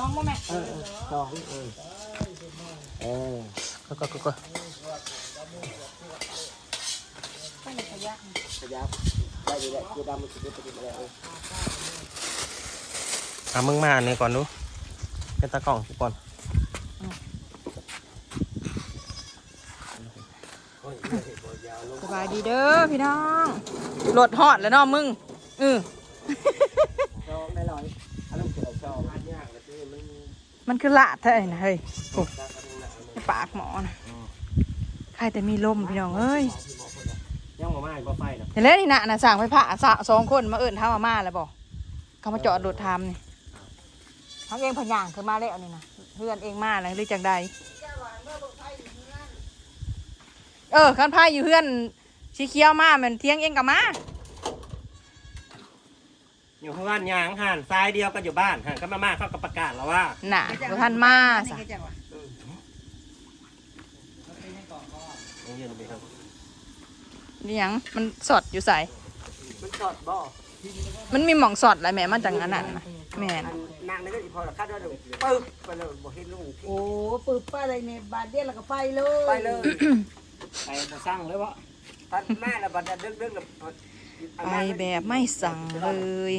น้องบ่แม่เออเออสองเออเออก็ก็ก็ก็ต้องขยะขยับได้ดีแหละคือดำมันจะได้ปฏิบัติอะไรเออเอามึงมาอันนี้ก่อนดูเป็นตากล้องกูก่อนสบายดีเด้อพี่น้องรถฮอดแล้วเนาะมึงเออสองได้ร้อ มันคือละเท่าไหร่นะเฮ้ยโอ้ในปากหมอนะใครแต่มีลมพี่น้องเอ้ยยังมาไม่ก็ไฟนะเห็นแล้วนี่นะนะสั่งไฟผ้าสะสองคนมาเอิ่นท้ามาม่าแล้วบอกเขามาจอดรถทำนี่เขาเองพะยางคือมาแล้วนี่นะเพื่อนเองมาแล้วหรือจังใดเออคันพายอยู่เพื่อนสีเขียวมาเหมือนเที่ยงเองกับมา อยู่ข้างบ้านยางห่านทรายเดียวกันอยู่บ้านห่านก็มามาเขาก็ประกาศแล้วว่าน่ะบ่ท่านมาสะต้องยืนไปครับนี่หยังมันสดอยู่ใส่มันสอดบ่มันมีหม่องสดอะไรแม่มาจากอันนั้นนะแม่นอันนางนี่ก็อีพอละคาดว่าดูปึ๊บไปเลยบ่เห็นลุงโอ้ปืบป้าอะไรเนี่ยบาดเดียวแล้วก็ไปเลยไปเลย ไปมาสร้างเลยวะ พัดแม่ละบัดดึกดึกละ ไปแบบไม่สั่งเลย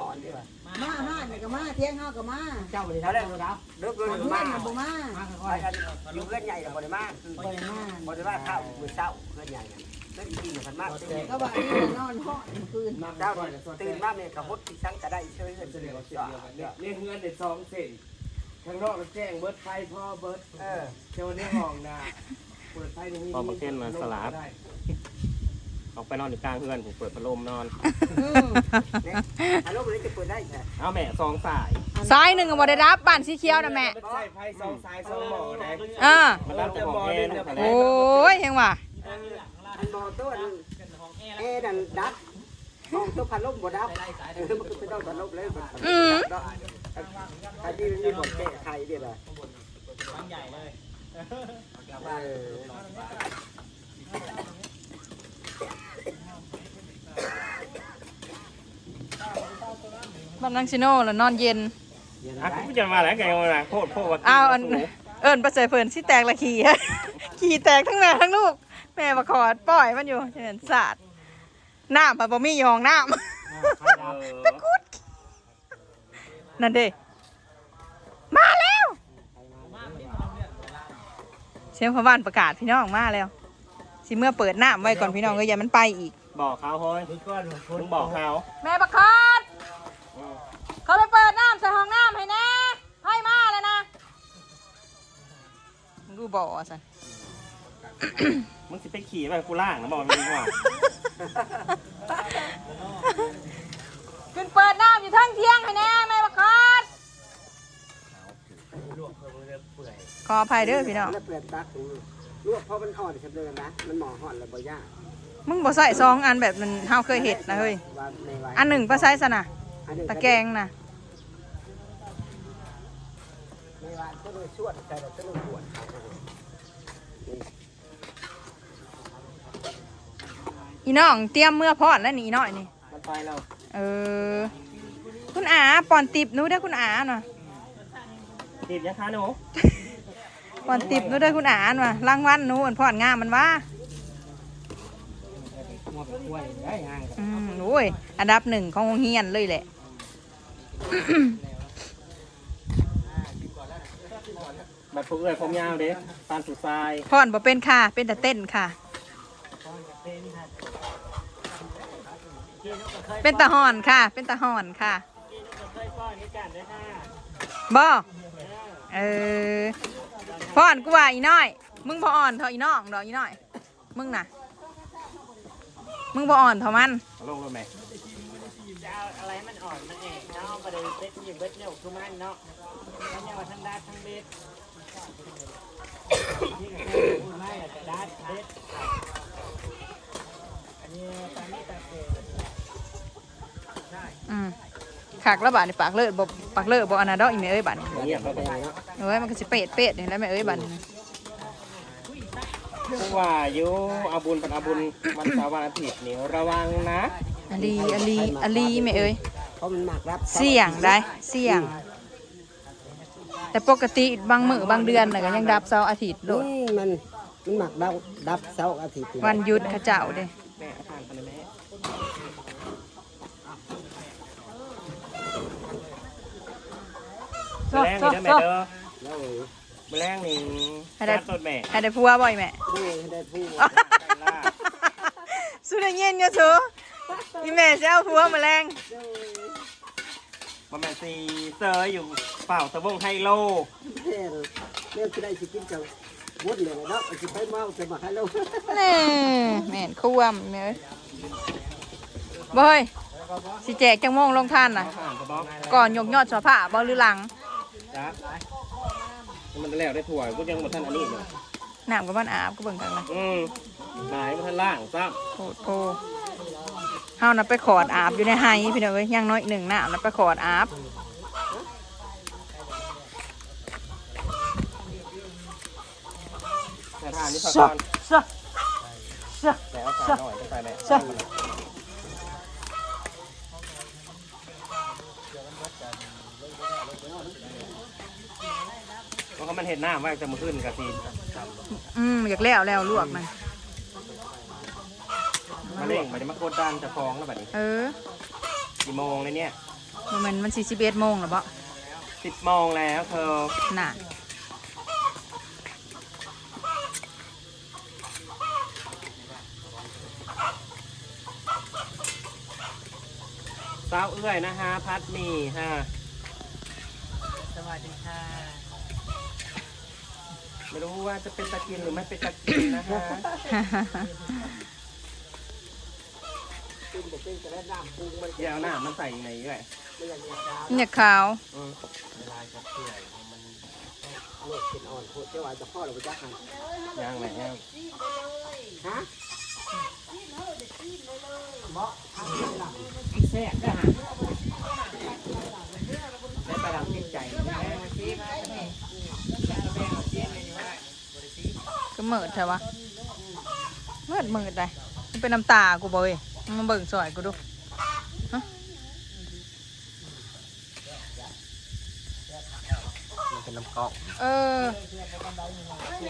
อ่อนดีกว่ามาห้าเนี่ยก็มาเที่ยงห้าก็มาเจ้าบริษัทแล้วครับดึกดึกเพื่อมานน่ะบ่มาไปกันอยู่เพื่อนใหญ่กับบริมาคือบ่ได้มาบริมาข้าวมือเช้าเพื่อนใหญ่นั่นจริงๆพันมากก็ว่านี่นอนห้องคืนเจ้าตื่นมาเนี่ยขับรถที่ช่างก็ได้ช่วยเงินเสียเสียเรียกเงินเด็ดสองเซนข้างนอกก็แจ้งเบิร์ดไฟพ่อเบิร์ดเออเจ้าในห้องนะเปิดไฟตรงนี้พอมาเต้นมาสลับ ออกไปนอนอยู่กลางเพื่อนผมเปิดพัดลมนอนเนี่ยอารมณ์นี้จะเปิดได้แค่เอาแม่ซองสายซ้ายหนึ่งก็บ่ได้รับบ้านสีเขียวนะแม่ใช่ไฟสองสายสองหมอนะอ่ามันรับจากของแม่นะโอ้ยยังว่ะอันมอตัวเอ็ดันดับมองตัวพันลมบ่ดับเออมันก็เป็นต้องพันลมเลยใครที่มีบทแก้ไขเดี๋ยวอะเออ บ้านนังซิโน่แล้วนอนเย็นอะกูจะมาแล้วไงวะนะโคตรโคตรว่าอ้าวอันเอิญประเสริฐเพิ่นสิแตกละขี่ขี่แตกทั้งแม่ทั้งลูก แม่มาขอดปล่อยมันอยู่เห็นสาดน้ำมันบ่มีอยู่ห้องน้ำตะกุดนั่นเด้มาแล้วเสียงพระบ้านประกาศพี่น้องมาแล้วสิเมื่อเปิดน้ำไว้ก่อนพี่น้องก็อย่ามันไปอีกบอกเขาเฮ้ยมึงบอกเขาแม่ประคอด เขาไปเปิดน้ำใส่ห้องน้ำให้แน่ให้มาแล้วนะมึงดูบ่อสันมึงสิไปขี่ไปกูล่างนะบอกมึงดีกว่าขึ้นเปิดน้ำอยู่ทั้งเที่ยงให้แน่แม่ประคอดขออภัยเด้อพี่น้องแล้วเปลี่ยนตักลวกเพราะมันอ่อนเฉยเลยนะ มันหมอห่อนแล้วบ่ยากมึงบ่ใส่ซองอันแบบมันเฮาเคยเห็ดนะเฮ้ยว่าในไว้อันหนึ่งปลาไซส์นะ ตะแกรงนะในไว้ก็เลยชวดแต่เราจะต้องปวดอีน้องเตรียมเมื่อพอดแล้วนี่อีน้อยนี่มันไปเราเออ คุณอาปอนติบหนู้ได้อคุณอาหน่อยติดยังคะหนูปอนติบหนู้ได้อคุณอาหน่อยรางวัลหนู้นพอดงามมันว่า หมดกล้วยได้ห่าง อืมโอ้ย อันดับหนึ่งของโรงเรียนเลยแหละแบบพวกเอ้ยผมยาวเด้ปานสุดทรายพอนบ่เป็นค่ะ เป็นแต่เต้นค่ะ เป็นตะหอนค่ะ เป็นตะหอนค่ะบ่เออพอนกูว่าอีน้อย มึงบ่อ่อนเท่าอีน้องดอกอีน้อย มึงน่ะ มึงบ่อ่อนเท่ามันลงรถไหมจะเอาอะไรมันอ่อนมันเองเนาะประเดี๋ยวเบ็ดอยู่เบ็ดเนี่ยคือมันเนาะมันยังว่าทั้งดาทั้งเบ็ดนี่ก็คือพูดไม่อะแต่ดาเบ็ดอันนี้ตอนนี้ตาเกอืมขากระบาดในปากเลิศบ่ปากเลิศบ่อันนั้นดอกอีแม่เอ้ยบาดนี้เงียบเข้าไปเอ้ยมันก็สิเป็ดเป็ดนี่แหล้วแม่เอ้ยบาดนี้ ผู้ว่าอยู่เอาบุญเป็นเอาบุญวันเสาร์วันอาทิตย์นี่ระวังนะอลีอลีอลีแม่เอ้ยเพราะมันหมักรับเสี่ยงได้เสี่ยง แต่ปกติบางมื้อบางเดือนน่ะก็ยังดับเสาร์อาทิตย์โลอืดมมันมันหมักดับดับเสาร์อาทิตย์วันหยุดเขาเจ้าเด้แม่ทานกันเลยแม่แมลงนี่เด้อแม่เด้อแล้วแมลงนี่ ให้ได้ทานต้นแม่ให้ได้ผัวบ่อยแม่ผู้ได้ผู้สุดได้ยินอยู่สูอีแม่สิเอาผัวมาแรงประมาณสี่เซอร์อยู่เป่าตะบงไฮโลแม่เรื่องที่ได้สิกินจังวุ้นเลยเนาะสิไปเมาจะมาให้เราแน่แม่นควมแม่เอ้ยบ่เฮ้ยสิแจกจังโมงลงท่านน่ะอาหารกระบอกก่อนยกยอดสอผ้าบ่หรือหลัง จ้า มันแล้วได้ถั่วกูยังหมดท่านอันนี้เลยน้ำกับมันอาบก็เบิ่งกันนะอืมหลายมาท่านล่างซ้โอ้โหเฮาน่ะไปขอดอาบอยู่ในไฮพี่น้องเอ้ยยังน้อยหนึ่งน้ำน่ะไปขอดอาบำแต่ทานนี่สักก่อนซะซะแต่เอาใส่หน่อยจะใส่แม่ะเพราะเขามันเห็นหน้าว่าจะมาขึ้นกะทีอืมอยากแล้วแล้วลวกมันมาเร่งมาจะมากดดันจะฟ้องแล้วแบบนี้เออกี่โมงเลยเนี่ยบ่แมันมันสี่สิบเอ็ดโมงแล้วบ่สิบโมงแล้วเธอน่ะสาวเอื้อยนะฮะพัดหมีฮะสวัสดีค่ะ ไม่รู้ว่าจะเป็นตะกินหรือไม่เป็นตะกินนะฮะกินบ่เป็นก็ได้น้ำปรุงมันเดี๋ยวเอาหน้ามันใส่ในนี้แหละไม่อย่างเงี้ยครับเนี่ยขาวอืมโลดเป็นอ่อนโคตรเจ้าว่าจะพ่อเราไปจักหันย่างแหละย่างฮะแซ่บนะฮะได้ประดับจิตใจนะ ก็ เหมิดใช่ปะเหมิดเหมิดได้มันเป็นน้ำตากูบ่เว้ยมึงมาเบิ่งสอยกูดูฮะมันเป็นน้ำก๊อกเออ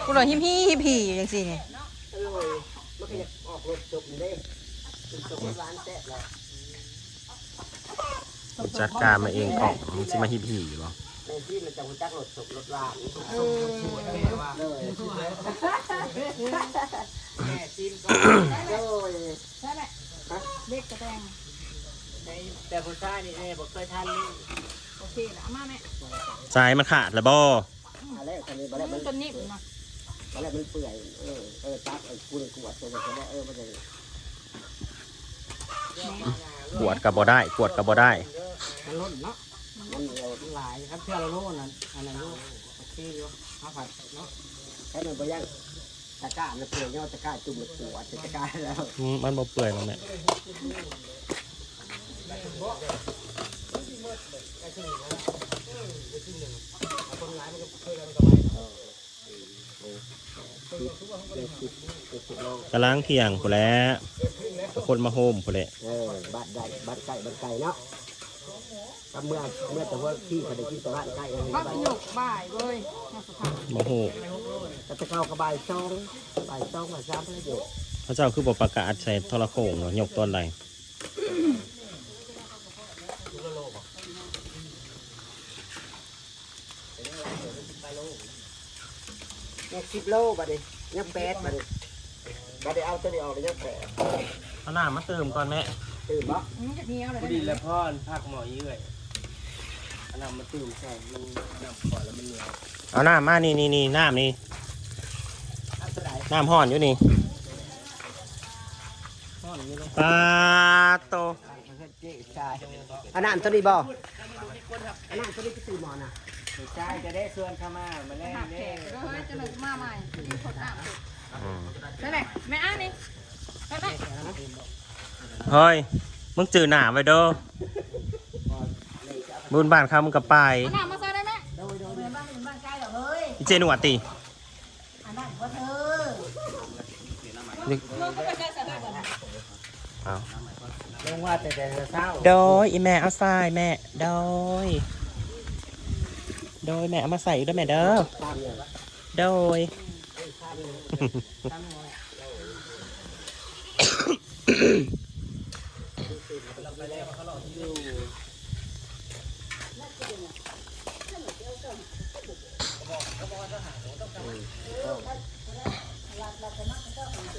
กูเลยหิมฮีหิมฮีอย่างสินี่อร่อยมันก็จะออกรสจบนี่เด้เป็นจบร้านแซ่บแล้วจัดการมาเองกล่องมันจะมาฮิพีอยู่หรอ ในที่มันจะรู้จักรสจบรสหวานเลยแม่จิ้มก็เลยเด็กกระแตงแต่ผู้ชายนี่แม่บอกเคยทานนี่โอเคละเอามาแม่สายมันขาดแล้วบ่อะไรตอนนี้มาแล้วมันต้นนิ่มเนาะมาแล้วมันเปื่อยเออเออตักเออกูเลยกวดตัวนี้เออมันจะกวดกับบ่ได้กวดกับบ่ได้มันล้นเนาะ มันเดียวหลายครับเชื่อเราโลนั้นอันนั้นโลโอเคอยู่ข้าวผัดเนาะแค่มันไปย่างตะกร้ามันเปื่อยเนาะตะกร้าจุ่มเลยกวดตะกร้าแล้วมันบ่เปื่อยแล้วแม่กำลังเที่ยงผู้นแหล้วคนมาโฮมผู้นแหละ เออบัดใดบัดไก่บัดไก่เนาะ ก็เมื่อเมื่อแต่ว่าที่เขาได้กินตลาดไก่อะไรพักไปหยกบ่ายเว้ยมาสุดท้ายมาโฮมแต่ตะเกากระบายซองบายซองมาซ้ำแล้วอยู่พระเจ้าคือบ่ประกาศใส่โทรโข่งว่ายกต้นใดยังสิบโลบัดนี้ยังแปดบัดนี้บัดนี้เอาตัวนี้ออกเลยยังแปดเอาน้ำมาเติมก่อนแม่ ตื่นบ่มันจะเหนียวเลยพอดีแล้วพ่อพักหมอเยื่อยเอาน้ำมาเติมใส่มันน้ำก่อนแล้วมันเหนียวเอาน้ำมานี่นี่นี่น้ำนี่เอาตัวไหนน้ำห่อนอยู่นี่ปลาโตเจ๊ชายอันนั้นตัวนี้บ่อันนั้นตัวนี้ก็ตื่นหมอนะใช่จะได้ชวนเข้ามามาเล่นหักแขเล่กนแล้วเฮ้ยจะเลยมาใหม่ที่คนอ่างอืมใช่ไหมแม่อ่านนี่ใช่ไหม เฮ้ย มึงจือหนาไว้เด้อบุญบ้านเขามึงกับไปเอาหน้ามาใส่ได้ไหมโดยโดยบ้านเป็นบ้านใกล้เหรอเฮ้ยอีเจหนวดตีอันนั้นว่าเธอนี่มึงก็ไปใส่ใส่ได้ก่อนนะเอาลงว่าแต่แต่เศร้าโดยอีแม่เอาทรายแม่โดยโดยแม่เอามาใส่อีกด้วยแม่เด้อตามเลยโดย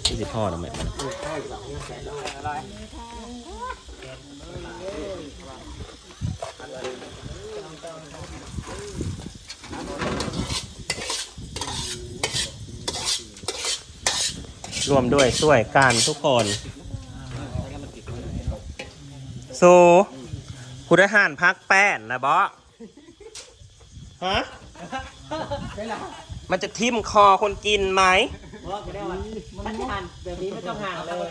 ที่สิพ่อหรือไม่รวมด้วยช่วยกันทุกคนสู่ผู้ทหารพักแป้นนะบอ ฮะมันจะทิ่มคอคนกินไหมว่าจะได้ว่ามันหันแบบนี้ไม่ต้องห่างเลย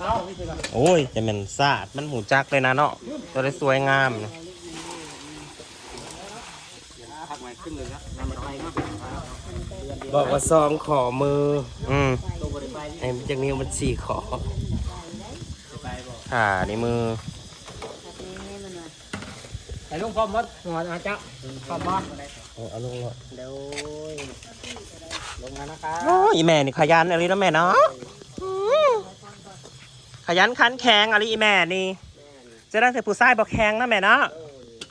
เอาโอ้ยจะเป็นสาดมันหูจักเลยนะเนาะตัวได้สวยงามนะพักใหม่ขึ้นเลยนะนำมาไปเนาะบอกว่าซองขอมือ อืมไอ้จากนิ้วมันสี่ขออ่าในมือ แต่ลุงพร้อมมัดหัวอาจ้าพร้อมมัดเอาเอาลงเลยเดี๋ยวลงแล้วนะครับโอ้ยอีแม่นี่ขยันอะไรนะแม่เนาะอืมขยันขันแข็งอะไรอีแม่นี่จะได้แต่ผู้ชายบอกแข็งนะแม่เนาะ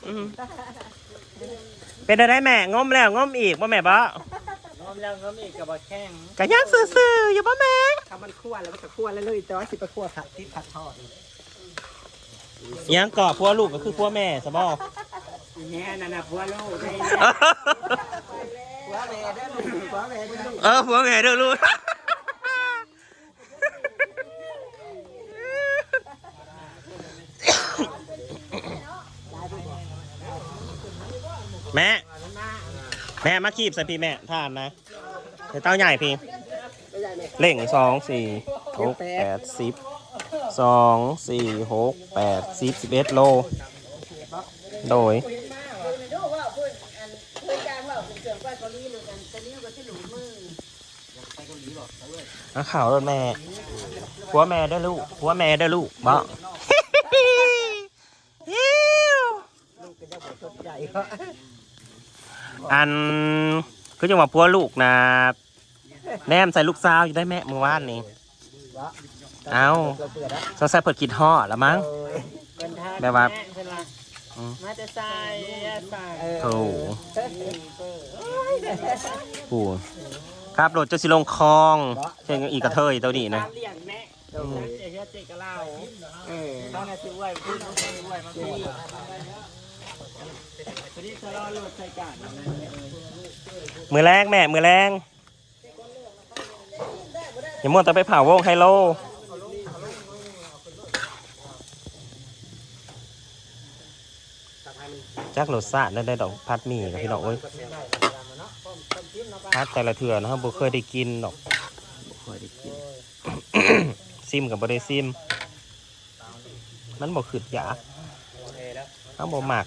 อืมเป็นอะไรแม่งมแล้วงมอีกว่าแม่บ่น้อมแล้วก็มีกระบอกแข้งกะยังซื่อๆอยู่บ่แม่ถ้ามันคั่วแล้วมันก็คั่วแล้วเลยแต่ว่าสิไปคั่วผัดที่ผัดทอด ยังเกาะพัวลูกก็คือพัวแม่สบอแง่นั่นนะพัวลูกนี่หัวแม่ได้ลูกหัวแม่ได้ลูกเออพัวแม่เด้อลูกแม่ แม่มาคีบใส่พี่แม่ทานนะเดี๋ยวเต้าใหญ่พี่เล่งสองสี่หกแปดสิบ สองสี่หกแปดสิบสิบเอ็ดโล โดยอาข่าวรถแม่ผัวแม่ได้ลูกผัวแม่ได้ลูกบ่ใหญ่ก็อันคือจังหวะผัวลูกนะแนมใส่ลูกสาวอยู่ได้แม่เมื่อวานนี้ เอาเราเปิดแล้วสงสัยเปิดคิดห่อแล้วมั้ง เป็นท่าแบบว่าใช่ไหมอืมมาจะใส่ใส่โอ้โหครับรถจะสิลงคลองเช่นอีกกระเทยตัวนี้นะตามเลี้ยงแม่เดี๋ยวเจ๊เจ๊กระเล่าเออต้องนาทีไหวพูดต้องนาทีไหวมาพี่ทีนี้จะรอรถใส่กันมือแรงแม่มือแรงอย่ามัวแต่ไปเผาวงไฮโล จักรสชาติได้ได้ดอกพัดหมี่กับพี่น้องเอ้ยพัดแต่ละเถื่อนะครับบ่เคยได้กินดอกบ่เคยได้กิน ซิมกับบ่ได้ซิม มันบ่ขึ้นยากเอาบ่หมัก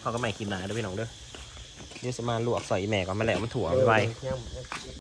เขาก็ไม่กินหนาด้วยพี่น้องเด้อเดี๋ยวจะมาลวกใส่แม่ก่อนมาแล้วมันถั่วไปไว